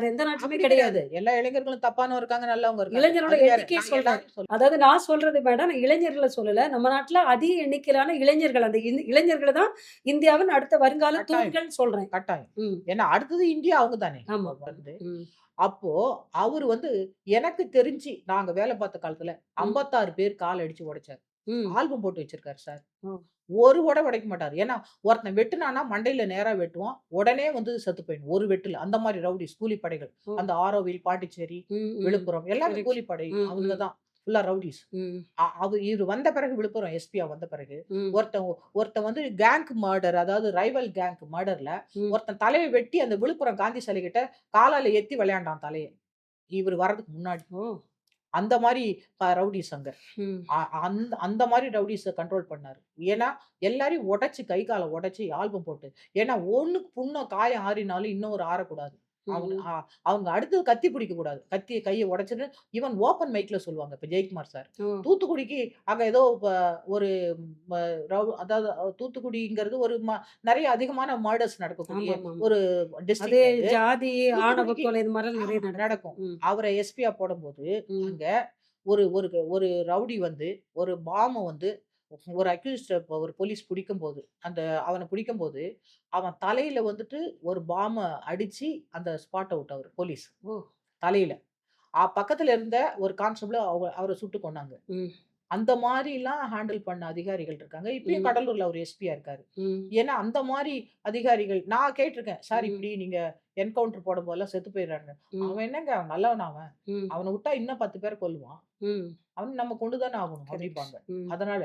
வேற எந்த அப்படி கிடையாது. எல்லா இளைஞர்களும் தப்பானவங்க இருக்காங்க நல்லவங்க இருக்காங்க. இளைஞரோட. எண்ணிக்கையை சொல்றேன். அதாவது நான் சொல்றது நான் இளைஞர்களை சொல்லல. நம்ம நாட்டுல அதிக எண்ணிக்கையிலான இளைஞர்கள் அந்த இளைஞர்களை தான் இந்தியாவின் அடுத்த வருங்கால. தூண்கள் சொல்றேன். கட்டாயம். ஏன்னா அடுத்தது இந்தியா அவங்க தானே. ஆமா வருது ம், அப்போ அவர் வந்து எனக்கு தெரிஞ்சு நாங்க வேலை பார்த்த காலத்துல ஐம்பத்தாறு பேர் கால் அடிச்சு உடைச்சார். ஆல்பம் போட்டு வச்சிருக்காரு சார். ஒரு உடை உடைக்க மாட்டார். ஏன்னா ஒருத்தன் வெட்டுனானா மண்டையில நேரா வெட்டுவான். உடனே வந்து செத்து போயிடும் ஒரு வெட்டுல. அந்த மாதிரி ரவுடி கூலி படைகள். ஓ. அந்த ஆரோவில் பாண்டிச்சேரி விழுப்புரம் எல்லாமே Correct. கூலி படை ம், அவங்க தான். ஃபுல்லா ரவுடிஸ். அவர் இவர் வந்த பிறகு விழுப்புரம் எஸ்பியா வந்த பிறகு ஒருத்தன் ஒருத்தன் வந்து கேங்க் மர்டர் அதாவது ரைவல் கேங்க் மர்டர்ல. ஒருத்தன் தலையை வெட்டி அந்த விழுப்புரம் காந்தி சிலை கிட்ட காலால ஏத்தி விளையாண்டான் தலையை. இவர் வர்றதுக்கு முன்னாடி. அந்த மாதிரி ம், அ- அந்த அந்த மாதிரி ரவுடிஸை கண்ட்ரோல் பண்ணாரு. ஏன்னா எல்லாரையும் உடைச்சு கை காலை உடைச்சு ஆல்பம் போட்டு. ஏன்னா ஒண்ணுக்கு புண்ண காயம் ஆறினாலும் இன்னொரு ஆறக்கூடாது. அவங்க அடுத்தது கத்தி பிடிக்க கூடாது. கத்தி கையை உடைச்சிட்டு ஈவன் ஓப்பன் மைக்ல சொல்லுவாங்க இப்ப ஜெயக்குமார் சார். தூத்துக்குடிக்கு அங்க ஏதோ ஒரு அதாவது தூத்துக்குடிங்கிறது ஒரு நிறைய அதிகமான மர்டர்ஸ் நடக்கக்கூடிய. ஒரு ஜாதி ஆணவ தூத்துக்குடிக்கு- கொலை இது மாதிரி நிறைய நடக்கும். அவரை எஸ்பியா போடும்போது அங்க ஒரு ஒரு ஒரு ரவுடி வந்து ஒரு பாமை வந்து ஒரு அக்யூஸ்ட் ஒரு போலீஸ் பிடிக்கும்போது அந்த அவனை பிடிக்கும்போது அவன் தலையில வந்துட்டு ஒரு பாமை அடிச்சு அந்த ஸ்பாட் அவுட் அவர் போலீஸ் ஓ. தலையில. பக்கத்துல இருந்த ஒரு கான்ஸ்டபிள் அவரை சுட்டு கொண்டாங்க அந்த மாதிரிலாம் ஹேண்டில் பண்ண அதிகாரிகள் இருக்காங்க. இப்பயும். கடலூர்ல ஒரு எஸ்பியா இருக்காரு. ஏன்னா அந்த மாதிரி அதிகாரிகள் நான் கேட்டிருக்கேன் சார். இப்படி நீங்க என்கவுண்டர் போடும் போதெல்லாம் செத்து போயிடுறாங்க அவன் என்னங்க? அவன் நல்லவன் அவன்? அவனை விட்டா இன்னும் பத்து பேர் கொல்லுவான். அவன் நம்ம கொண்டு தானே ஆகணும் ம், அதனால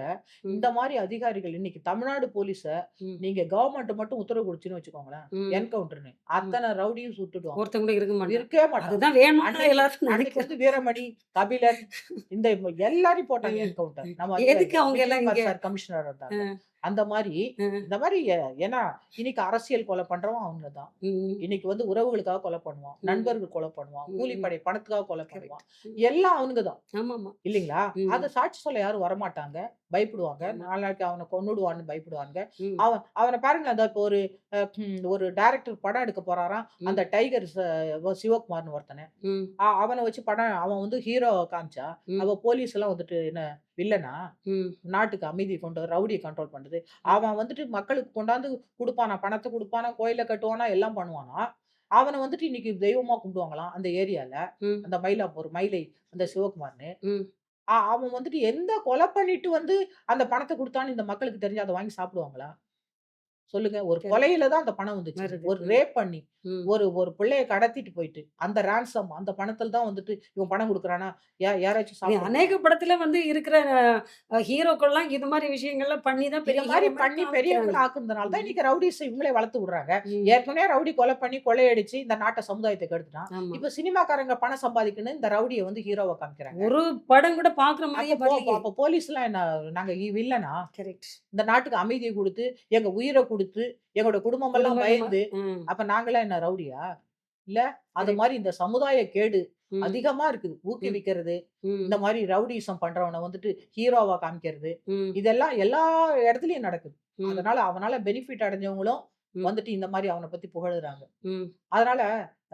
இந்த மாதிரி அதிகாரிகள் இன்னைக்கு தமிழ்நாடு போலீஸ நீங்க கவர்மெண்ட் மட்டும் உத்தரவு கொடுச்சுன்னு வச்சுக்கோங்களேன். என்கவுண்டர்னு. அத்தனை ரவுடியும் சுட்டுடுவாங்க. ஒருத்தங்க கூட இருக்க மாட்டாங்க இருக்கவே அன்னைக்கு எல்லாரும் அன்னைக்கு நினைக்கிறேன் வந்து வீரமணி கபிலன் இந்த எல்லாரையும் போட்டாங்க. என்கவுண்டர். நம்ம எதுக்கு அவங்க எல்லாம் கமிஷனர் இருந்தாங்க. அந்த மாதிரி. இந்த மாதிரி ஏன்னா இன்னைக்கு அரசியல் கொலை பண்றவன் அவங்க தான் இன்னைக்கு வந்து உறவுகளுக்காக கொலை பண்ணுவான். நண்பர்கள் கொலை பண்ணுவான். கூலிப்படை பணத்துக்காக கொலை. பண்ணுவான். எல்லாம் அவனுங்க தான் இல்லைங்களா. அத சாட்சி சொல்ல யாரும் வரமாட்டாங்க பயப்படுவாங்க. நாளைக்கு அவனை கொன்னுடுவான்னு பயப்படுவாங்க அவன் அவனை பாருங்க அந்த இப்போ ஒரு ஒரு டைரக்டர் படம் எடுக்க போறாராம். அந்த டைகர் சிவகுமார்னு ஒருத்தனை. அவனை வச்சு படம் அவன் வந்து ஹீரோ காமிச்சா அவ போலீஸ் எல்லாம் வந்துட்டு என்ன வில்லனா? நாட்டுக்கு அமைதி கொண்டு ரவுடியை கண்ட்ரோல் பண்றது. அவன் வந்துட்டு மக்களுக்கு கொண்டாந்து கொடுப்பானா? பணத்தை கொடுப்பானா? கோயில கட்டுவானா? எல்லாம் பண்ணுவானா? அவனை வந்துட்டு இன்னைக்கு தெய்வமா கும்பிடுவாங்களாம் அந்த ஏரியால அந்த மயிலாப்பூர் மயிலை அந்த சிவகுமார்னு. ஆ அவன் வந்துட்டு எந்த கொலை பண்ணிட்டு வந்து அந்த பணத்தை கொடுத்தான்னு இந்த மக்களுக்கு தெரிஞ்சு அதை வாங்கி சாப்பிடுவாங்களா? சொல்லுங்க ஒரு. கொலையில தான் அந்த பணம் வந்துச்சு. ஒரு. ரேப் பண்ணி. ஒரு ஒரு பிள்ளைய கடத்திட்டு போயிட்டு அந்த ransom அந்த பணத்துல தான் வந்துட்டு இவன் பணம் கொடுக்குறானா யா- யாராச்சும்? அநேக படத்துல வந்து இருக்கிற ஹீரோக்கள்லாம் இது மாதிரி விஷயங்கள்லாம் பண்ணி தான் பெரிய மாதிரி பண்ணி மாதிரி பெரியவங்களை. ஆக்குனதுனால தான். இன்னைக்கு ரவுடிஸ் இவங்களே வளர்த்து விடுறாங்க. ஏற்கனவே ரவுடி கொலை பண்ணி கொள்ளையடிச்சு இந்த நாட்டை சமுதாயத்தை கெடுத்துட்டான். இப்ப சினிமாக்காரங்க பணம் சம்பாதிக்கணும் இந்த ரவுடியை வந்து ஹீரோவா காமிக்கிறாங்க ஒரு படம் கூட பாக்குற மாதிரியே அப்ப போலீஸ் எல்லாம் என்ன நாங்க கரெக்ட் இந்த நாட்டுக்கு அமைதியை கொடுத்து எங்க உயிரை கொடுத்து எங்களோட குடும்பம்? எல்லாம் பயந்து அப்ப நாங்களாம் என்ன ரவுடியா? இல்ல அது. மாதிரி இந்த சமுதாய கேடு அதிகமா இருக்குது. ஊக்குவிக்கிறது இந்த மாதிரி ரவுடிசம் பண்றவனை வந்துட்டு ஹீரோவா காமிக்கிறது இதெல்லாம் எல்லா இடத்துலயும் நடக்குது. அதனால அவனால பெனிஃபிட் அடைஞ்சவங்களும். வந்துட்டு இந்த மாதிரி அவனை பத்தி புகழுறாங்க. அதனால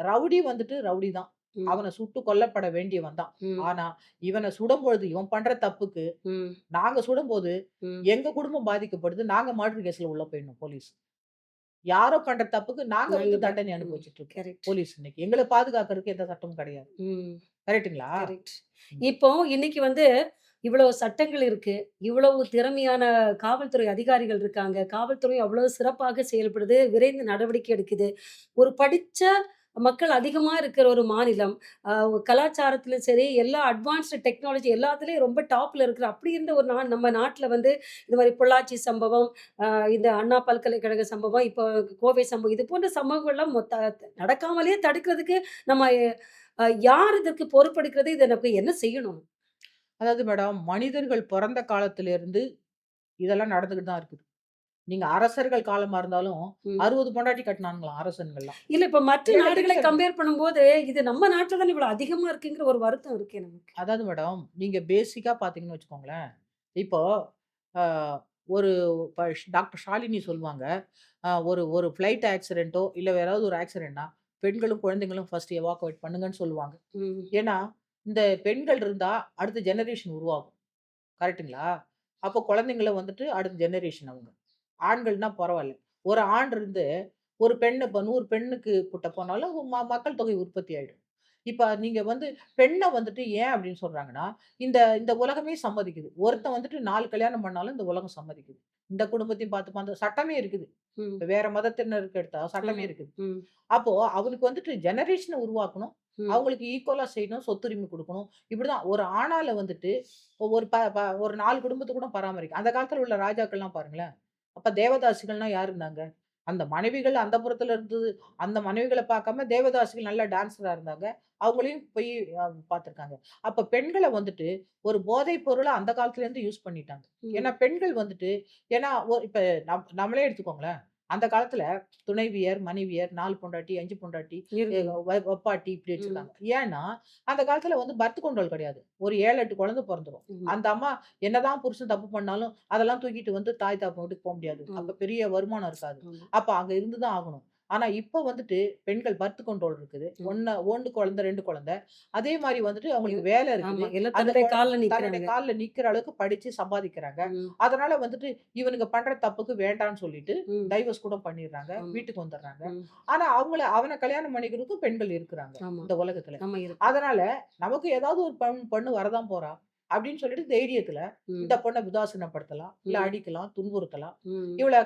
ரவுடி வந்துட்டு ரவுடி தான் அவனை சுட்டு கொல்லப்பட வேண்டியவன் தான் ஆனா இவனை சுடும்பொழுது இவன் பண்ற தப்புக்கு நாங்க சுடும்போது எங்க குடும்பம் பாதிக்கப்படுது நாங்க மர்டர் கேஸ்ல உள்ள போயிடணும் போலீஸ். யாரோ பண்ற தப்புக்கு நாங்க வந்து தண்டனை. அனுபவிச்சுட்டு இருக்கோம் போலீஸ் இன்னைக்கு. எங்களை பாதுகாக்கிறதுக்கு எந்த சட்டமும் கிடையாது. கரெக்ட்டுங்களா? கரெக்ட். இப்போ இன்னைக்கு வந்து இவ்வளவு சட்டங்கள் இருக்கு இவ்வளவு திறமையான காவல்துறை அதிகாரிகள் இருக்காங்க காவல்துறை அவ்வளவு சிறப்பாக செயல்படுது விரைந்து நடவடிக்கை எடுக்குது. ஒரு படிச்ச மக்கள் அதிகமாக இருக்கிற ஒரு மாநிலம். கலாச்சாரத்திலும் சரி எல்லா அட்வான்ஸ்டு டெக்னாலஜி எல்லாத்துலேயும் ரொம்ப டாப்பில் இருக்கிற அப்படி இருந்த ஒரு நா நம்ம நாட்டில் வந்து இந்த மாதிரி பொள்ளாச்சி சம்பவம் இந்த அண்ணா பல்கலைக்கழக சம்பவம் இப்போ கோவை சம்பவம் இது போன்ற சம்பவங்கள்லாம் மொத்த நடக்காமலே தடுக்கிறதுக்கு நம்ம யார் இதற்கு பொறுப்பெடுக்கிறது இதை நமக்கு என்ன செய்யணும்? அதாவது மேடம் மனிதர்கள் பிறந்த காலத்திலேருந்து இதெல்லாம் நடந்துகிட்டு தான் இருக்குது. நீங்க அரசர்கள் காலமா இருந்தாலும். அறுபது பொண்டாட்டி கட்டினானுங்களாம் அரசன்கள்லாம். இல்ல இப்ப மற்ற நாடுகளை. கம்பேர் பண்ணும்போது இது நம்ம நாட்டுல தான் இவ்வளவு அதிகமா இருக்குங்கிற ஒரு வருத்தம் இருக்கே நமக்கு. அதாவது மேடம் நீங்க பேசிக்கா பாத்தீங்கன்னு வச்சுக்கோங்களேன். இப்போ ஒரு டாக்டர் ஷாலினி சொல்லுவாங்க. ஒரு ஒரு ஃப்ளைட் ஆக்சிடென்ட்டோ இல்ல வேற ஏதாவது ஒரு ஆக்சிடென்ட்னா பெண்களும் குழந்தைங்களும் ஃபர்ஸ்ட் எவாக்குவேட் பண்ணுங்கன்னு சொல்லுவாங்க. ஏன்னா இந்த பெண்கள் இருந்தா அடுத்த ஜெனரேஷன் உருவாகும். கரெக்ட்டுங்களா அப்போ குழந்தைங்கள வந்துட்டு அடுத்த ஜெனரேஷன் அவங்க. ஆண்கள்னா பரவாயில்ல. ஒரு ஆண் இருந்து ஒரு பெண்ணு இப்போ நூறு பெண்ணுக்கு கூட்ட போனாலும் ம- மக்கள் தொகை உற்பத்தி ஆயிடும். இப்ப நீங்க வந்து பெண்ணை வந்துட்டு ஏன் அப்படின்னு சொல்றாங்கன்னா இந்த இந்த உலகமே சம்மதிக்குது. ஒருத்தன் வந்துட்டு நாலு கல்யாணம் பண்ணாலும் இந்த உலகம் சம்மதிக்குது. இந்த குடும்பத்தையும் பார்த்து பார்த்து சட்டமே இருக்குது. வேற மதத்தினருக்கு எடுத்தா சட்டமே. இருக்குது. ம். அப்போ அவனுக்கு வந்துட்டு ஜெனரேஷனை உருவாக்கணும். அவங்களுக்கு ஈக்குவலா செய்யணும் சொத்துரிமை கொடுக்கணும். இப்படிதான் ஒரு ஆணால வந்துட்டு ஒரு ஒரு நாலு குடும்பத்தை கூட பராமரிக்கும் அந்த காலத்துல உள்ள ராஜாக்கள்லாம் பாருங்களேன். அப்ப தேவதாசிகள்னா யார் இருந்தாங்க? அந்த மனைவிகள் அந்த புறத்துல இருந்தது. அந்த மனைவிகளை பார்க்காம தேவதாசிகள் நல்ல டான்ஸரா இருந்தாங்க. அவங்களையும் போய் பார்த்திருக்காங்க. அப்ப பெண்களை வந்துட்டு ஒரு போதைப் பொருளை அந்த காலத்துல இருந்து யூஸ் பண்ணிட்டாங்க. ஏன்னா பெண்கள் வந்துட்டு ஏன்னா இப்ப நம் நம்மளே எடுத்துக்கோங்களேன். அந்த காலத்துல துணைவியர் மனைவியர் நாலு பொண்டாட்டி அஞ்சு பொண்டாட்டி வப்பாட்டி இப்படி வச்சிருக்காங்க. ஏன்னா அந்த காலத்துல வந்து பர்த் கண்ட்ரோல் கிடையாது. ஒரு ஏழு எட்டு குழந்தை பிறந்துரும். அந்த அம்மா என்னதான் புருஷன் தப்பு பண்ணாலும் அதெல்லாம் தூக்கிட்டு வந்து தாய் தாப்பா வீட்டுக்கு போக முடியாது. அப்ப பெரிய வருமானம் இருக்காது. அப்ப அங்க இருந்துதான் ஆகணும். ஆனா இப்ப வந்துட்டு பெண்கள் பர்த் கண்ட்ரோல் இருக்குது ம். ஒன்னு ஒன்று குழந்தை ரெண்டு குழந்தை அதே மாதிரி வந்துட்டு அவங்களுக்கு வேலை இருக்குது தன்னுடைய கால்ல நிக்கிற அளவுக்கு படிச்சு சம்பாதிக்கிறாங்க. அதனால வந்துட்டு இவனுங்க பண்ற தப்புக்கு வேண்டாம்னு சொல்லிட்டு. டைவர்ஸ் கூட பண்ணிடுறாங்க. வீட்டுக்கு வந்துடுறாங்க ம். ஆனா அவங்கள அவனை கல்யாணம் பண்ணிக்கிறதுக்கும் பெண்கள் இருக்கிறாங்க இந்த உலகத்துல அதனால நமக்கு ஏதாவது ஒரு பெண் பொண்ணு வரதான் போறா அப்படின்னு சொல்லிட்டு தைரியத்துல. இந்த பொண்ணை உதாசீனப்படுத்தலாம் இல்ல. அடிக்கலாம் துன்புறுத்தலாம். இவளை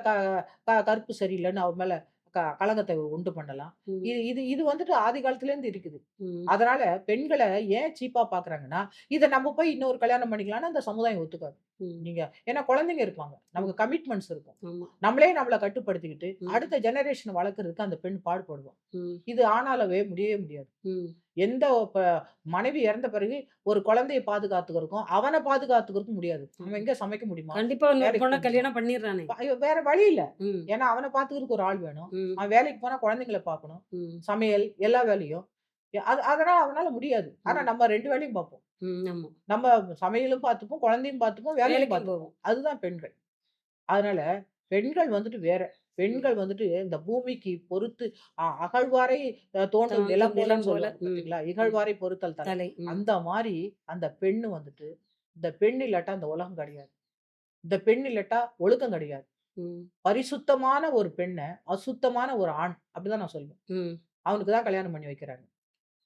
கருப்பு சரியில்லைன்னு அவ மேல க- களங்கத்தை உண்டு பண்ணலாம். இது இது இது வந்துட்டு ஆதி காலத்துல இருந்து இருக்குது. அதனால பெண்களை ஏன் சீப்பா பாக்குறாங்கன்னா இதை நம்ம போய் இன்னொரு கல்யாணம் பண்ணிக்கலாம்னு அந்த சமுதாயம் ஒத்துக்காது. நீங்க ஏன்னா குழந்தைங்க இருப்பாங்க. நமக்கு கமிட்மெண்ட்ஸ் இருக்கும். நம்மளே நம்மளை கட்டுப்படுத்திக்கிட்டு. அடுத்த ஜெனரேஷன் வளர்க்கறதுக்கு அந்த பெண் பாடுபடுவோம். இது ஆனாலவே முடியவே முடியாது. எந்த மனைவி இறந்த பிறகு ஒரு குழந்தையை பாதுகாத்துக்கிறதுக்கும் அவனை பாதுகாத்துக்கிறதுக்கும் முடியாது. அவன் எங்க சமைக்க முடியுமா? கண்டிப்பா. கல்யாணம் பண்ணிடுறானே. வேற வழி இல்ல. ஏன்னா அவனை பாத்துக்கிறதுக்கு ஒரு ஆள் வேணும். அவன் வேலைக்கு போனா குழந்தைங்களை பார்க்கணும் ம். சமையல் எல்லா வேலையும். அது அதனால அவனால முடியாது. ஆனா. நம்ம ரெண்டு வேலையும் பார்ப்போம் நம்ம சமையலும் பார்த்துப்போம் குழந்தையும் பார்த்துப்போம் வேலையும் பார்த்துப்போம் அதுதான் பெண்கள். அதனால பெண்கள் வந்துட்டு வேற. பெண்கள் வந்துட்டு இந்த பூமிக்கு பொறுத்து அகழ்வாரை தோன்றும் நிலம் நிலம். பாத்தீங்களா? இகழ்வாரை பொறுத்தல் தலை. அந்த மாதிரி அந்த பெண்ணு வந்துட்டு இந்த பெண் இல்லாட்டா அந்த உலகம் கிடையாது. இந்த பெண் இல்லாட்டா ஒழுக்கம் கிடையாது. பரிசுத்தமான ஒரு பெண்ணை அசுத்தமான ஒரு ஆண் அப்படிதான் நான் சொல்லுவேன். அவனுக்கு தான் கல்யாணம் பண்ணி வைக்கிறாங்க.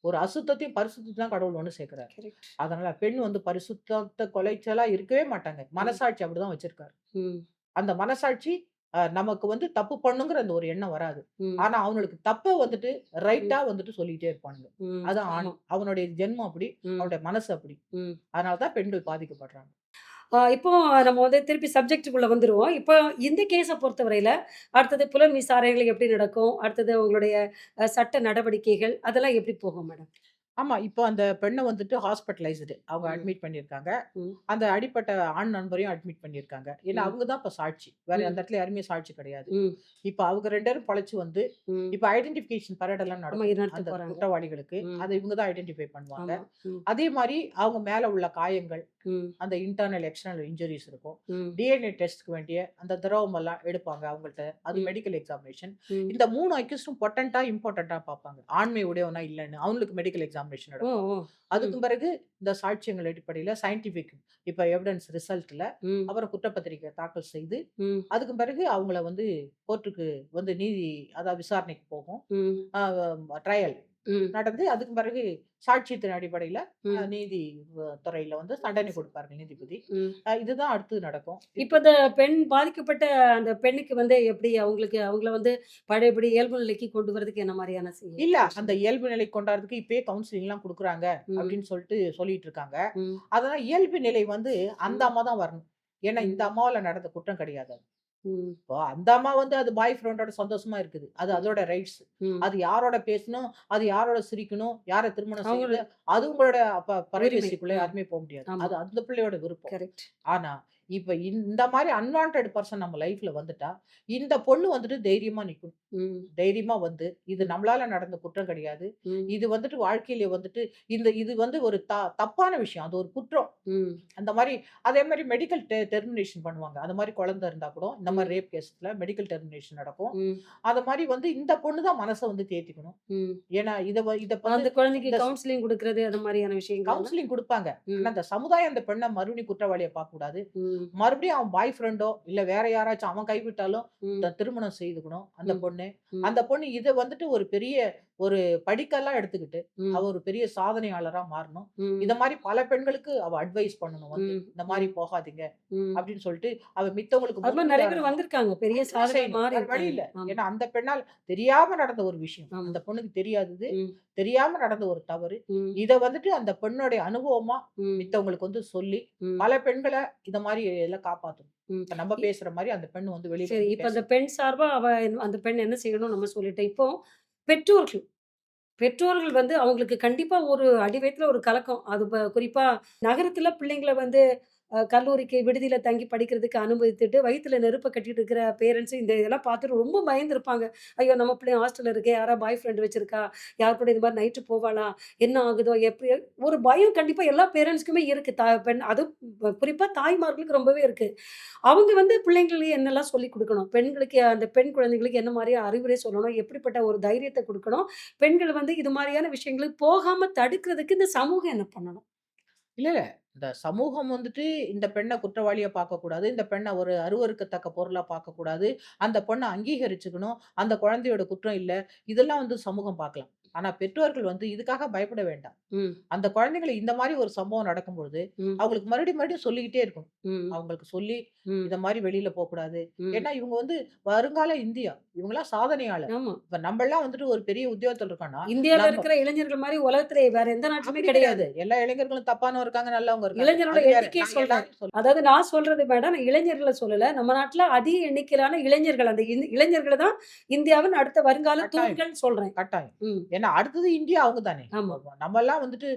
ஒரு அசுத்தத்தையும் பரிசுத்தையும் தான் கடவுள் ஒன்று சேர்க்கிறாரு. அதனால பெண் வந்து பரிசுத்தத்தை கொலைச்சலா இருக்கவே மாட்டாங்க மனசாட்சி அப்படிதான் வச்சிருக்காரு. அந்த மனசாட்சி நமக்கு வந்து தப்பு பண்ணுங்கிற அந்த ஒரு எண்ணம் வராது. ஆனா அவனுக்கு தப்ப வந்துட்டு ரைட்டா வந்துட்டு சொல்லிட்டே இருப்பானுங்க. அதான் ஆண் ஆமா. அவனுடைய ஜென்மம் அப்படி. அவனுடைய மனசு அப்படி. அதனாலதான் பெண்கள் பாதிக்கப்படுறாங்க இப்போ நம்ம வந்து திருப்பி சப்ஜெக்ட்டுக்குள்ள வந்துருவோம். இப்போ இந்த கேஸ பொறுத்தவரையில, அடுத்தது புலன் விசாரணைகள் எப்படி நடக்கும்? அடுத்தது உங்களுடைய சட்ட நடவடிக்கைகள் அதெல்லாம் எப்படி போகும் மேடம்? ஆமா இப்போ அந்த பெண்ணை வந்துட்டு ஹாஸ்பிட்டலைஸ்டு அவங்க. அட்மிட் பண்ணியிருக்காங்க. அந்த அடிப்பட்ட ஆண் நண்பரையும் அட்மிட் பண்ணியிருக்காங்க ஏன்னா. அவங்க தான் இப்ப சாட்சி வேற. அந்த இடத்துல யாருமே சாட்சி கிடையாது. இப்ப அவங்க ரெண்டு பேரும் பழைச்சு வந்து. இப்ப ஐடென்டிபிகேஷன் பரேட் எல்லாம் நடக்கும் அந்த. குற்றவாளிகளுக்கு. அதை இவங்க தான் ஐடென்டிஃபை பண்ணுவாங்க. அதே மாதிரி அவங்க மேல உள்ள காயங்கள். அந்த இன்டர்னல் எக்ஸ்டர்னல் இன்ஜுரிஸ் இருக்கும். டிஎன்ஏ டெஸ்ட்க்கு வேண்டிய அந்த திரவம் எல்லாம் எடுப்பாங்க அவங்கள்ட்ட அது. Medical examination. இந்த மூணு அக்யூஸ்டும் பொட்டன்டா இம்பார்ட்டண்டா பார்ப்பாங்க ஆண்மை உடையவனா இல்லைன்னு அவங்களுக்கு மெடிக்கல் எக்ஸாமினேஷன் ஓ! நடக்கும் ஓ! ம். அதுக்கு பிறகு இந்த சாட்சியங்கள் அடிப்படையில சயின்டிபிக் இப்ப எவிடன்ஸ் ரிசல்ட்ல. அப்புறம் குற்றப்பத்திரிக்கை தாக்கல் செய்து. அதுக்கு பிறகு அவங்கள வந்து கோர்ட்டுக்கு வந்து நீதி அதாவது விசாரணைக்கு போகும். ட்ரையல். நடந்து அதுக்கு பிறகு சாட்சியத்தின் அடிப்படையில நீதி துறையில வந்து தண்டனை கொடுப்பார்கள் நீதிபதி இதுதான் அடுத்து நடக்கும் இப்ப இந்த பெண் பாதிக்கப்பட்ட அந்த பெண்ணுக்கு வந்து எப்படி அவங்களுக்கு அவங்கள வந்து பழையபடி இயல்பு நிலைக்கு கொண்டு வரதுக்கு என்ன மாரியான செய் இல்ல அந்த இயல்பு நிலை கொண்டாடுறதுக்கு இப்பயே கவுன்சிலிங் எல்லாம் கொடுக்குறாங்க. அப்படின்னு சொல்லிட்டு சொல்லிட்டு இருக்காங்க. அதனால இயல்பு நிலை வந்து அந்த. அம்மா தான் வரணும் ஏன்னா இந்த. அம்மாவால நடந்த குற்றம் கிடையாது. இப்போ அந்த அம்மா வந்து அது பாய் ஃப்ரெண்டோட சந்தோஷமா இருக்குது அது அதோட ரைட்ஸ். அது யாரோட பேசணும் அது யாரோட சிரிக்கணும் யாரை திருமணம் செய்யணும் அது உங்களோட உரிமை. பரவேசிக்குள்ள ம். யாருமே போக முடியாது. அது அந்த பிள்ளையோட விருப்பம் கரெக்ட். ஆனா இப்ப இந்த மாதிரி அன்வான்டட் பர்சன் நம்ம லைஃப்ல வந்துட்டா இந்த பொண்ணு வந்துட்டு தைரியமா நிக்கும் ம். தைரியமா வந்து இது நம்மளால நடந்த குற்றம் கிடையாது. இது வந்துட்டு வாழ்க்கையில வந்துட்டு இந்த இது வந்து ஒரு த தப்பான விஷயம் அது ஒரு குற்றம். அந்த மாதிரி அதே மாதிரி மெடிக்கல் டெர்மினேஷன் பண்ணுவாங்க அந்த மாதிரி குழந்தை இருந்தா கூட இந்த மாதிரி ரேப் கேஸ்ல மெடிக்கல் டெர்மினேஷன் நடக்கும். அது மாதிரி வந்து இந்த பொண்ணு தான் மனசை வந்து தேத்திக்கணும். ஏன்னா இத இத அந்த குழந்தைக்கு கவுன்சிலிங் குடுக்குறது அந்த மாதிரியான விஷயங்கள் கவுன்சிலிங் கொடுப்பாங்க. ஆனா அந்த சமுதாயம் அந்த பெண்ணை மறுபடியும் குற்றவாளியை பார்க்க கூடாது. மறுபடியும் அவன் பாய் ஃப்ரெண்டோ இல்ல வேற யாராச்சும் அவன் கைவிட்டாலும் திருமணம் செய்துக்கணும் அந்த. பொண்ணு. அந்த பொண்ணு இதை வந்துட்டு ஒரு பெரிய ஒரு படிக்கெல்லாம் எடுத்துக்கிட்டு. அவ ஒரு பெரிய சாதனையாளரா மாறணும். இத மாதிரி பல பெண்களுக்கு அவ அட்வைஸ் பண்ணணும் வந்து. இந்த மாதிரி போகாதீங்க. அப்படின்னு சொல்லிட்டு அவ மித்தவங்களுக்கு நிறைய பேர் வந்திருக்காங்க பெரிய சாதனை வழி இல்ல. ஏன்னா அந்த பெண்ணால் தெரியாம நடந்த ஒரு விஷயம். அந்த பொண்ணுக்கு தெரியாதது. தெரியாம நடந்த ஒரு தவறு. இத வந்துட்டு அந்த பெண்ணுடைய அனுபவமா. மித்தவங்களுக்கு வந்து சொல்லி. பல பெண்களை இத மாதிரி எல்லாம் காப்பாத்தணும் ம். இப்ப நம்ம பேசுற மாதிரி அந்த பெண்ணு வந்து வெளியில சரி இப்ப அந்த. பெண் சார்பா அவ அந்த பெண் என்ன செய்யணும் நம்ம சொல்லிட்டோம் இப்போ பெற்றோர்கள் பெற்றோர்கள் வந்து அவங்களுக்கு கண்டிப்பா ஒரு அடிவயத்துல ஒரு கலக்கம் அது குறிப்பா நகரத்துல பிள்ளைங்களை வந்து கல்லூரிக்கு விடுதியில் தங்கி படிக்கிறதுக்கு அனுமதித்துட்டு வயிற்றில் நெருப்பை கட்டிட்டு இருக்கிற பேரண்ட்ஸும் இந்த இதெல்லாம் பார்த்துட்டு ரொம்ப பயந்துருப்பாங்க. ஐயோ நம்ம பிள்ளைங்க ஹாஸ்டலில் இருக்கே யாரா பாய் ஃப்ரெண்ட் வச்சிருக்கா? யார் கூட இது மாதிரி நைட்டு போவாளா? என்ன ஆகுதோ எப்படி? ஒரு பயம் கண்டிப்பாக எல்லா பேரண்ட்ஸ்க்குமே இருக்குது தா பெண் அது குறிப்பாக தாய்மார்களுக்கு ரொம்பவே இருக்குது அவங்க வந்து பிள்ளைங்களுக்கு என்னெல்லாம் சொல்லி கொடுக்கணும்? பெண்களுக்கு அந்த பெண் குழந்தைங்களுக்கு என்ன மாதிரி அறிவுரை சொல்லணும்? எப்படிப்பட்ட ஒரு தைரியத்தை கொடுக்கணும்? பெண்கள் வந்து இது மாதிரியான விஷயங்களுக்கு போகாமல் தடுக்கிறதுக்கு இந்த சமூகம் என்ன பண்ணணும்? இல்லை. இந்த சமூகம் வந்துட்டு இந்த பெண்ணை குற்றவாளியா பார்க்கக்கூடாது இந்த பெண்ணை ஒரு அருவருக்கத்தக்க பொருளா பார்க்கக்கூடாது அந்த பொண்ணை அங்கீகரிச்சுக்கணும் அந்த குழந்தையோட குற்றம் இல்லை இதெல்லாம் வந்து சமூகம் பார்க்கலாம். ஆனா பெற்றோர்கள் வந்து இதுக்காக பயப்பட வேண்டாம். அந்த குழந்தைகளை இந்த மாதிரி ஒரு சம்பவம் நடக்கும்பொழுது அவங்களுக்கு மறுபடியும் மறுபடியும் சொல்லிக்கிட்டே இருக்கணும். ம், அவங்களுக்கு சொல்லி இத மாதிரி வெளியில போக கூடாது. ஏன்னா இவங்க வந்து வருங்கால இந்தியா. இவங்கெல்லாம் சாதனையாளர். இப்ப நம்ம எல்லாம் வந்துட்டு ஒரு பெரிய உத்தியோகத்துல இருக்கோம்னா இந்தியால நம்ம இருக்கிற இளைஞர்கள் மாதிரி உலகத்துல வேற எந்த அப்படி கிடையாது. எல்லா இளைஞர்களும் தப்பானவங்க இருக்காங்க நல்லவங்க இருக்காங்க. சொல்றேன். அதாவது நான் சொல்றது மேடம் இளைஞர்களை சொல்லல. நம்ம நாட்டுல அதிக எண்ணிக்கையிலான இளைஞர்கள் அந்த இளைஞர்கள் தான் இந்தியாவின் அடுத்த வருங்கால. தூண்கள் சொல்றேன். கட்டாயம். ஏன்னா அடுத்தது இந்தியா அவங்க தானே. நம்ம எல்லாம் வந்துட்டு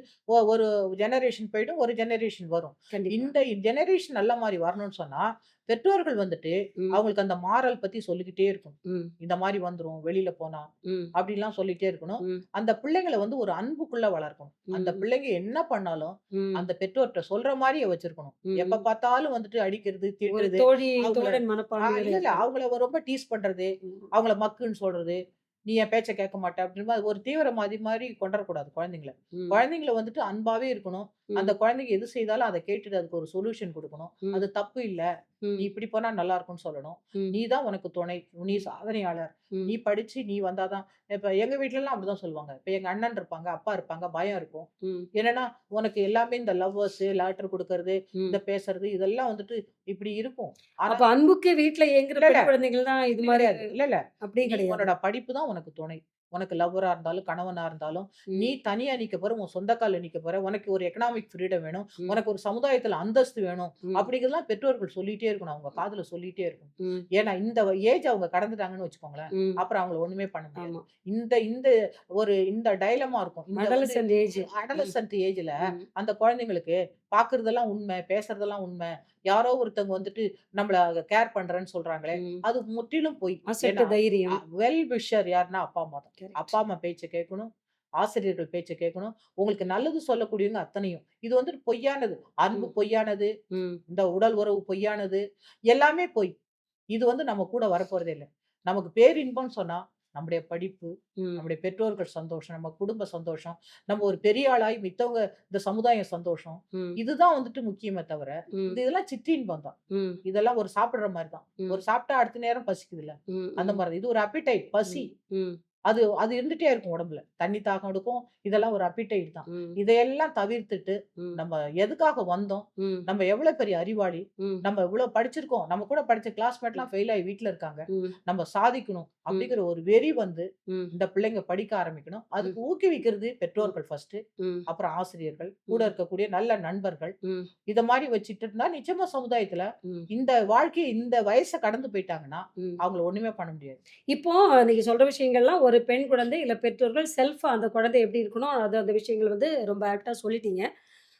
ஒரு ஜெனரேஷன் போயிடும் ஒரு ஜெனரேஷன் வரும். இந்த ஜெனரேஷன் நல்ல மாதிரி வரணும்னு சொன்னா பெற்றோர்கள் வந்துட்டு அவங்களுக்கு அந்த மாரல் பத்தி சொல்லிக்கிட்டே இருக்கணும். ம், இந்த மாதிரி வந்துரும் வெளியில போனா ம், அப்படிலாம் சொல்லிட்டே இருக்கணும். அந்த பிள்ளைங்களை வந்து ஒரு அன்புக்குள்ள வளர்க்கணும். அந்த பிள்ளைங்க என்ன பண்ணாலும் அந்த பெற்றோர்கிட்ட சொல்ற மாதிரியே வச்சிருக்கணும். எப்ப பார்த்தாலும் வந்துட்டு அடிக்கிறது திட்டுறது அவங்கள இல்ல ரொம்ப டீஸ் பண்றது அவங்கள மக்குன்னு சொல்றது நீ என் பேச்ச கேட்க மாட்ட அப்படின்னு ஒரு தீவிரவாதி மாதிரி கொண்டுறக்கூடாது குழந்தைங்கள. குழந்தைங்கள வந்துட்டு அன்பாவே இருக்கணும். அந்த குழந்தைங்க எது செய்தாலும் அதை கேட்டுட்டு அதுக்கு ஒரு சொல்யூஷன் கொடுக்கணும். அது தப்பு இல்ல. நீ இப்படி போனா நல்லா இருக்கும்னு சொல்லணும் நீ தான் உனக்கு துணை நீ சாதனையாளர். நீ படிச்சு நீ வந்தாதான் இப்ப எங்க வீட்ல எல்லாம் அப்படிதான் சொல்லுவாங்க. இப்ப எங்க அண்ணன் இருப்பாங்க அப்பா இருப்பாங்க பயம் இருக்கும். என்னன்னா உனக்கு எல்லாமே இந்த லவ்வர்ஸ் லெட்டர் கொடுக்கறது. இந்த பேசுறது இதெல்லாம் வந்துட்டு இப்படி இருக்கும். அப்ப அன்புக்கு இல்ல. பெண் குழந்தைகள் தான் இது மாதிரி இல்ல இல்ல. அப்படி உன்னோட படிப்பு தான் உனக்கு துணை. உனக்கு லவ்வரா இருந்தாலும் கணவனா இருந்தாலும் நீ தனியா நிக்க போற உன் சொந்த கால்ல நிக்க போற உனக்கு ஒரு எக்கனாமிக் ஃப்ரீடம் வேணும் உனக்கு ஒரு சமுதாயத்துல அந்தஸ்து வேணும் ம், அப்படிங்கிறதெல்லாம் பெற்றோர்கள் சொல்லிட்டே இருக்கணும். அவங்க காதுல சொல்லிட்டே இருக்கணும். ம், ஏன்னா இந்த ஏஜ் அவங்க கடந்துட்டாங்கன்னு வச்சுக்கோங்களேன். அப்புறம் அவங்கள ஒண்ணுமே பண்ண முடியாது. இந்த இந்த ஒரு இந்த டைலமா இருக்கும். அடலசன்ட் ஏஜ்ல அந்த குழந்தைங்களுக்கு பாக்குறதெல்லாம் உண்மை பேசுறதெல்லாம் உண்மை. யாரோ ஒருத்தவங்க வந்துட்டு நம்மள கேர் பண்றேன்னு சொல்றாங்களே அது முற்றிலும் போய். தைரியம். வெல் விஷர் யாருன்னா அப்பா அம்மா தான். அப்பா அம்மா பேச்சை கேட்கணும் ஆசிரியர்கள் பேச்சை கேட்கணும். உங்களுக்கு நல்லது சொல்லக்கூடியவங்க அத்தனையும். இது வந்துட்டு பொய்யானது. அன்பு. பொய்யானது. இந்த உடல் உறவு பொய்யானது. எல்லாமே பொய். இது வந்து நம்ம கூட வரப்போறதே இல்லை. நமக்கு பேரின்பம்னு சொன்னா நம்முடைய படிப்பு நம்முடைய பெற்றோர்கள் சந்தோஷம் நம்ம குடும்ப சந்தோஷம் நம்ம ஒரு பெரிய ஆளாய் மித்தவங்க இந்த சமுதாயம் சந்தோஷம். இதுதான் வந்துட்டு முக்கியமே தவிர இது இதெல்லாம் சிற்றின்பம் தான் இதெல்லாம் ஒரு சாப்பிடுற மாதிரி தான். ஒரு சாப்பிட்டா அடுத்த நேரம் பசிக்குது இல்ல ம், அந்த மாதிரி. இது ஒரு அப்பிடைட் பசி. அது அது இருந்துட்டே இருக்கும் உடம்புல. தண்ணி தாகம் எடுக்கும். இதெல்லாம் ஒரு அப்பிடைட் தான். இதையெல்லாம் தவிர்த்துட்டு நம்ம எதுக்காக வந்தோம்? நம்ம எவ்வளவு பெரிய அறிவாளி? நம்ம இவ்வளவு படிச்சிருக்கோம். நம்ம கூட படிச்ச கிளாஸ்மேட்லாம் ஃபெயில் ஆகி வீட்ல இருக்காங்க. நம்ம சாதிக்கணும் அப்படிங்கிற ஒரு வெறி வந்து இந்த பிள்ளைங்க படிக்க ஆரம்பிக்கணும். அதுக்கு ஊக்குவிக்கிறது பெற்றோர்கள் ஃபர்ஸ்ட் அப்புறம் ஆசிரியர்கள் கூட. இருக்கக்கூடிய நல்ல நண்பர்கள். இத மாதிரி வச்சுட்டு இருந்தா நிச்சயமா சமுதாயத்துல இந்த வாழ்க்கை இந்த வயசை கடந்து போயிட்டாங்கன்னா. அவங்கள ஒண்ணுமே பண்ண முடியாது. இப்போ நீங்க சொல்ற விஷயங்கள்லாம் ஒரு பெண் குழந்தை இல்ல பெற்றோர்கள் செல்ஃபா அந்த குழந்தை எப்படி இருக்கணும் அது அந்த விஷயங்கள் வந்து ரொம்ப ஆப்டா சொல்லிட்டீங்க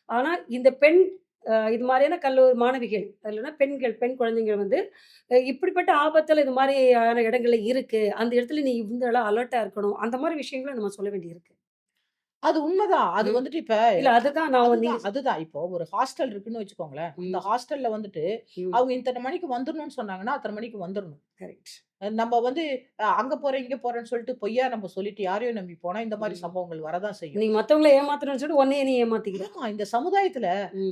ஆனா இந்த பெண் இது மாரியான கல்லூரி மாணவிகள், இல்லன்னா பெண்கள், பெண் குழந்தைகள் வந்து இப்படிப்பட்ட ஆபத்துல இது மாரியான இடங்கள்ல இருக்கு. அந்த இடத்துல நீ இந்த அளவு அலர்ட்டா இருக்கணும். அந்த மாரி விஷயங்கள நம்ம சொல்ல வேண்டியிருக்கு. அது உண்மதான். அது. வந்துட்டு இப்ப இல்ல அதுதான் நான் நீங்க அதுதான். இப்போ ஒரு ஹாஸ்டல் இருக்குன்னு வச்சுக்கோங்களேன். அந்த ம். ஹாஸ்டல்ல வந்துட்டு. அவங்க இத்தன மணிக்கு வந்துரணும்னு சொன்னாங்கன்னா, அத்தன மணிக்கு வந்துரணும். கரெக்ட். நம்ம வந்து அ அங்க போறேன், இங்க போறேன்னு சொல்லிட்டு பொய்யா நம்ம சொல்லிட்டு யாரையும் நம்பி போனா, இந்த மாரி ம். சம்பவங்கள் வரதான் செய்யும். நீ மத்தவங்கள ஏமாத்தணும்னு சொல்லிட்டு உன்னையே நீ ஏமாத்திக்கிற. ஆமா, இந்த சமுதாயத்துல.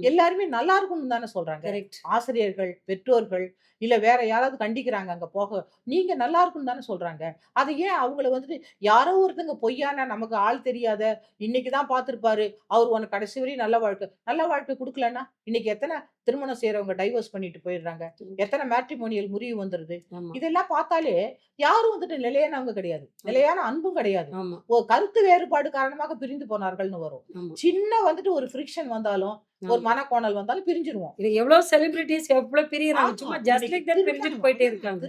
எல்லாருமே நல்லா இருக்கணும்னு தானே சொல்றாங்க. கரெக்ட். ஆசிரியர்கள், பெற்றோர்கள், இல்ல வேற யாராவது கண்டிக்கிறாங்க அங்க போக. நீங்க நல்லா இருக்கணும்னு தானே சொல்றாங்க. அது ஏன் அவங்கள வந்துட்டு யாரோ ஒருத்தங்க பொய்யான நமக்கு ஆள் தெரியாத, இன்னைக்கு தான் பார்த்திருப்பாரு. அவரு உனக்கு கடைசி வரையும் நல்ல வாழ்க்கை. நல்ல வாழ்க்கை குடுக்கலன்னா, இன்னைக்கு எத்தன திருமணம் செய்றவங்க டைவர்ஸ் பண்ணிட்டு போயிடுறாங்க. எத்தன மேட்ரிமோனியல் முறிவு வந்துருது. இதெல்லாம் பார்த்தாலே யாரும் வந்துட்டு நிலையானவங்க கிடையாது. நிலையான அன்பும் கிடையாது. ஒரு கருத்து வேறுபாடு காரணமாக பிரிந்து போனார்கள்னு வரும். சின்ன வந்துட்டு ஒரு ஃபிரிக்ஷன் வந்தாலும், ஒரு. மனக்கோணல் வந்தாலும் பிரிஞ்சிருவோம். இது எவ்வளோ செலிபிரிட்டீஸ் எவ்வளோ பிரியறாங்க. சும்மா ஜஸ்ட் இன்னைக்கு லைக் தட் பிரிஞ்சுட்டு போயிட்டே. இருக்காங்க.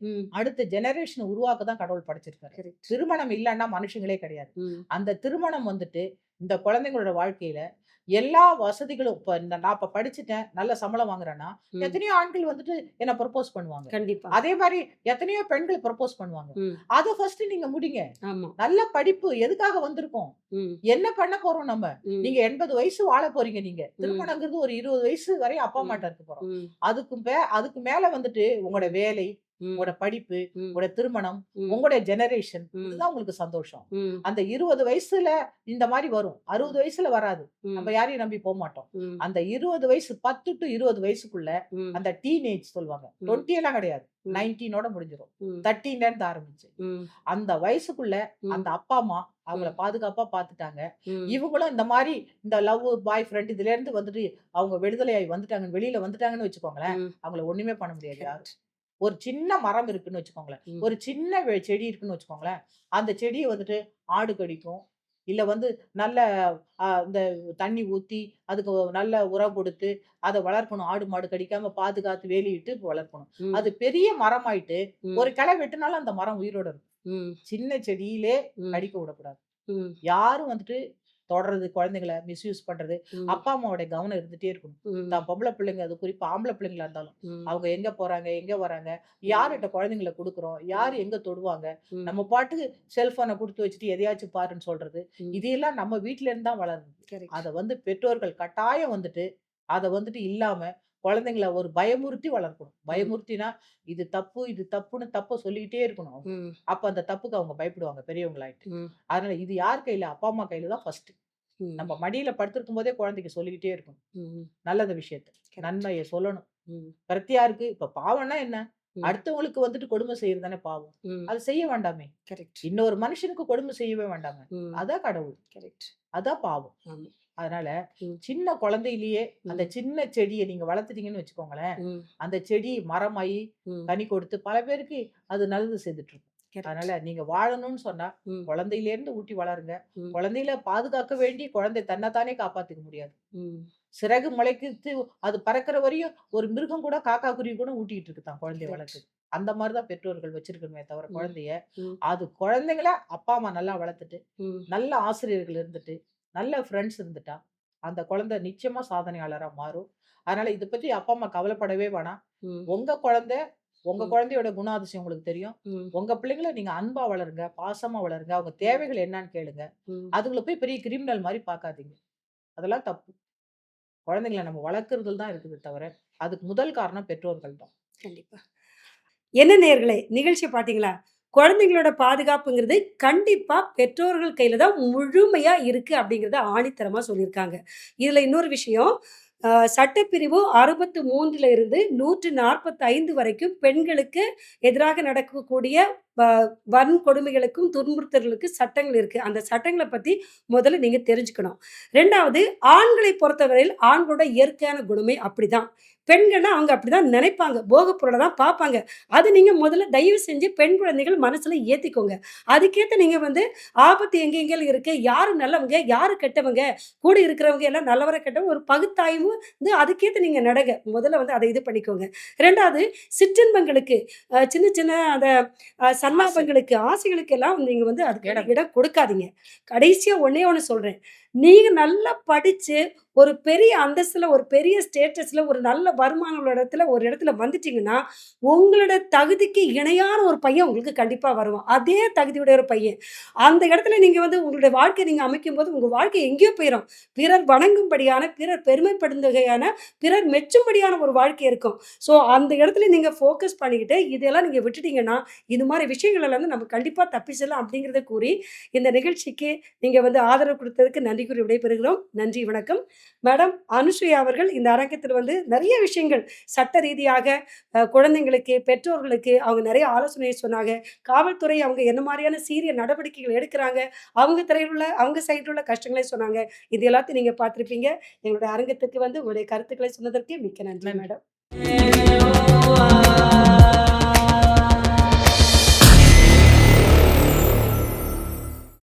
ம். அடுத்த ஜெனரேஷன உருவாக்க தான் கடவுள் படைச்சிருக்காரு. திருமணம் இல்லன்னா மனுஷங்களே கிடையாது. அந்த திருமணம் வந்துட்டு இந்த குழந்தைங்களோட வாழ்க்கையில எல்லா வசதிகளும் இப்ப இந்த நான் இப்ப படிச்சுட்டேன், நல்ல சம்பளம் வாங்குறேன்னா. எத்தனையோ ஆண்கள் வந்துட்டு என்ன ப்ரப்போஸ் பண்ணுவாங்க. கண்டிப்பா. அதே மாரி எத்தனையோ பெண்கள் ப்ரப்போஸ் பண்ணுவாங்க. அத ஃபர்ஸ்ட் நீங்க முடிங்க. நல்ல படிப்பு எதுக்காக வந்திருக்கோம்? என்ன பண்ண போறோம் நம்ம? நீங்க 80 வயசு வாழ போறீங்க நீங்க. திருமணங்கிறது ஒரு 20 வயசு வரை அப்பா. அம்மாட்ட இருக்க போறோம். அதுக்கு அதுக்கு மேல வந்துட்டு உங்களோட வேலை. உங்களோட படிப்பு. உங்களோட திருமணம். உங்களுடைய ஜெனரேஷன். இதுதான் உங்களுக்கு சந்தோஷம். அந்த 20 வயசுல இந்த மாரி வரும். 60 வயசுல வராது. நம்ம. யாரையும் நம்பி போமாட்டோம். ம். அந்த 20 வயசு 10 டூ 20 வயசுக்குள்ள. அந்த டீனேஜ் சொல்லுவாங்க. 20 எல்லாம் கிடையாது. ம். 19ஓட முடிஞ்சிரும். ம். 13ல இருந்து ஆரம்பிச்சு. அந்த வயசுக்குள்ள. அந்த அப்பா, அம்மா அவங்கள. பாதுகாப்பா பார்த்துட்டாங்க. ம். இவங்களும் இந்த மாரி இந்த லவ், பாய் ஃப்ரெண்ட் இதுல இருந்து வந்துட்டு அவங்க விடுதலையாகி வந்துட்டாங்க. வெளியில வந்துட்டாங்கன்னு வச்சுக்கோங்களேன். அவங்கள ஒண்ணுமே பண்ண முடியாது. ஒரு சின்ன மரம் இருக்குன்னு வச்சுக்கோங்களேன். ஒரு சின்ன செடி இருக்குன்னு வச்சுக்கோங்களேன். அந்த செடிய வந்துட்டு ஆடு கடிக்கும். இல்ல வந்து நல்ல இந்த தண்ணி ஊத்தி, அதுக்கு நல்ல உரம் கொடுத்து, அத வளர்க்கணும். ஆடு, மாடு கடிக்காம பாதுகாத்து வேலியிட்டு வளர்க்கணும். அது பெரிய மரமாயிட்டு. ஒரு கிளை வெட்டுனாலும் அந்த மரம் உயிரோட இருக்கும். சின்ன செடியிலே. கடிக்க விடக்கூடாது. யாரும் வந்துட்டு தொடர்றது, குழந்தைகள மிஸ்யூஸ் பண்றது. அப்பா, அம்மாவோட கவனம் இருந்துட்டே இருக்கணும். தான் பொம்பள பிள்ளைங்க அது குறிப்பா ஆம்பள பிள்ளைங்களா இருந்தாலும். அவங்க எங்க போறாங்க? எங்க வராங்க? யார்கிட்ட குழந்தைங்கள குடுக்குறோம்? யார். எங்க தொடுவாங்க? நம்ம பாட்டுக்கு செல்ஃபோன குடுத்து வச்சுட்டு எதையாச்சும் பாருன்னு சொல்றது. இதையெல்லாம் நம்ம வீட்ல இருந்து தான் வளருது. அத வந்து பெற்றோர்கள் கட்டாயம் வந்துட்டு, அத வந்துட்டு இல்லாம குழந்தைங்கள ஒரு பயமுறுத்தி வளர்க்கணும். பயமுறுத்தினா, இது தப்பு, இது தப்புன்னு தப்ப சொல்லிக்கிட்டே இருக்கணும். அப்ப அந்த தப்புக்கு அவங்க பயப்படுவாங்க பெரியவங்களாயிட்டு. அதனால இது யார் கையில? அப்பா, அம்மா கையில தான் ஃபர்ஸ்ட். நம்ம மடியில படுத்திருக்கும்போதே குழந்தைக்கு சொல்லிக்கிட்டே இருக்கணும். நல்லத விஷயத்த. நன்மைய சொல்லணும். ம். பிரத்தியாருக்கு இப்ப பாவம்னா என்ன? அடுத்தவங்களுக்கு வந்துட்டு கொடுமை செய்றது தானே பாவம். அது செய்ய வேண்டாமே! கரெக்ட். இன்னொரு மனுஷனுக்கு கொடுமை செய்யவே வேண்டாங்க. ம். அதான் கடவுள். கரெக்ட். அதான் பாவம். அதனால. சின்ன குழந்தையிலேயே அந்த. சின்ன செடிய நீங்க வளர்த்துட்டீங்கன்னு வச்சுக்கோங்களேன். அந்த செடி மரமாயி. கனி கொடுத்து பல பேருக்கு அது நல்லது செய்துட்டு இருக்கும். அதனால நீங்க வாழணும்னு சொன்னா, ம். குழந்தையிலேருந்து ஊட்டி வளருங்க. ம். குழந்தைகள பாதுகாக்க வேண்டி குழந்தை தன்ன தானே காப்பாத்திக்க முடியாது. சிறகு முளைக்குத்து அது பறக்கிற வரையும் ஒரு மிருகம் கூட காக்கா, குருவி கூட ஊட்டிட்டு இருக்கு தான் குழந்தைய. வளர்க்குது. அந்த மாரி தான் பெற்றோர்கள் வச்சிருக்கணுமே தவிர. குழந்தைய. அது குழந்தைங்கள அப்பா, அம்மா நல்லா வளர்த்துட்டு. நல்ல ஆசிரியர்கள் இருந்துட்டு, நல்ல ஃப்ரெண்ட்ஸ் இருந்துட்டா, அந்த குழந்தை நிச்சயமா சாதனையாளரா மாறும். அதனால இத பத்தி அப்பா, அம்மா கவலைப்படவே வேணாம். உங்க குழந்தை, உங்க. குழந்தையோட குணாதிசயம் உங்களுக்கு தெரியும். உங்க பிள்ளைங்கள நீங்க அன்பா வளருங்க, பாசமா வளருங்க. அவங்க தேவைகள் என்னன்னு கேளுங்க. ம். அதுங்கள போய் பெரிய கிரிமினல் மாரி பார்க்காதீங்க. அதெல்லாம் தப்பு. குழந்தைங்கள நம்ம வளர்க்கறதுல தான் இருக்குது தவிர, அதுக்கு முதல் காரணம் பெற்றோர்கள் தான். கண்டிப்பா. என்ன நேயர்களே! நிகழ்ச்சிய பார்த்தீங்களா? குழந்தைங்களோட பாதுகாப்புங்கிறது கண்டிப்பா பெற்றோர்கள் கையில தான் முழுமையா இருக்கு அப்படிங்கிறத ஆணித்தரமா சொல்லியிருக்காங்க. இதுல இன்னொரு விஷயம், சட்டப்பிரிவு அறுபத்து மூன்றில் இருந்து 145 வரைக்கும் பெண்களுக்கு எதிராக நடக்கக்கூடிய வன்கொடுமைகளுக்கும், துன்புறுத்தல்களுக்கும் சட்டங்கள் இருக்கு. அந்த சட்டங்களை பத்தி முதல்ல நீங்க தெரிஞ்சுக்கணும். ரெண்டாவது ஆண்களை பொறுத்தவரையில் ஆண்களோட இயற்கையான குணமே அப்படிதான். பெண்கள்னா அவங்க அப்படிதான் நினைப்பாங்க. போக பொருள தான் பார்ப்பாங்க. அது நீங்கள் முதல்ல தயவு செஞ்சு பெண் குழந்தைகள் மனசுல ஏற்றிக்கோங்க அதுக்கேற்ற நீங்க வந்து ஆபத்து எங்கெங்க இருக்கு, யாரு நல்லவங்க, யார் கெட்டவங்க, கூட இருக்கிறவங்க எல்லாம் நல்லவரை கெட்டவங்க ஒரு பகுத்தாய்வு வந்து அதுக்கேற்ற நீங்க நடங்க. முதல்ல வந்து அதை இது பண்ணிக்கோங்க. ரெண்டாவது சிற்றின்பங்களுக்கு, சின்ன சின்ன அந்த சல்லாபங்களுக்கு, ஆசைகளுக்கு எல்லாம் நீங்க வந்து அதுக்கு இடம். கொடுக்காதீங்க. கடைசியா ஒண்ணே ஒண்ணு சொல்றேன். நீங்க நல்லா படிச்சு, ஒரு பெரிய அந்தஸ்தில் ஒரு பெரிய ஸ்டேட்டஸில் ஒரு நல்ல வருமானம் உள்ள இடத்துல, ஒரு இடத்துல வந்துட்டீங்கன்னா, உங்களோட தகுதிக்கு இணையான ஒரு பையன் உங்களுக்கு கண்டிப்பாக வருவான். அதே தகுதியுடைய ஒரு பையன். அந்த இடத்துல நீங்கள் வந்து உங்களுடைய வாழ்க்கை நீங்கள் அமைக்கும் போது உங்கள் வாழ்க்கை எங்கேயோ போயிரும். பிறர் வணங்கும்படியான, பிறர் பெருமைப்படுந்தகையான, பிறர் மெச்சும்படியான ஒரு வாழ்க்கை இருக்கும். ஸோ அந்த இடத்துல நீங்கள் ஃபோக்கஸ் பண்ணிக்கிட்டு, இதெல்லாம் நீங்கள் விட்டுட்டீங்கன்னா, இது மாதிரி விஷயங்கள்ல வந்து நம்ம கண்டிப்பாக தப்பிச்சிடலாம் அப்படிங்கிறத கூறி, இந்த நிகழ்ச்சிக்கு நீங்கள் வந்து ஆதரவு கொடுத்ததுக்கு நன்றி கூறி விடைபெறுகிறோம். நன்றி, வணக்கம். மேடம் அனுசுயா அவர்கள் இந்த அரங்கத்தில் வந்து நெறைய விஷயங்கள் சட்ட ரீதியாக குழந்தைங்களுக்கு, பெற்றோர்களுக்கு அவங்க நெறைய ஆலோசனை சொன்னாங்க. காவல்துறை அவங்க என்ன மாரியான சீரிய நடவடிக்கைகள் எடுக்குறாங்க. அவங்க துறையில உள்ள அவங்க சைடுல உள்ள கஷ்டங்களையும் சொன்னாங்க. இது எல்லாத்தையும் நீங்க பார்த்திருப்பீங்க. எங்களுடைய அரங்கத்துக்கு வந்து உங்களுடைய கருத்துக்களை சொன்னதற்கு மிக்க நன்றி. மேடம்.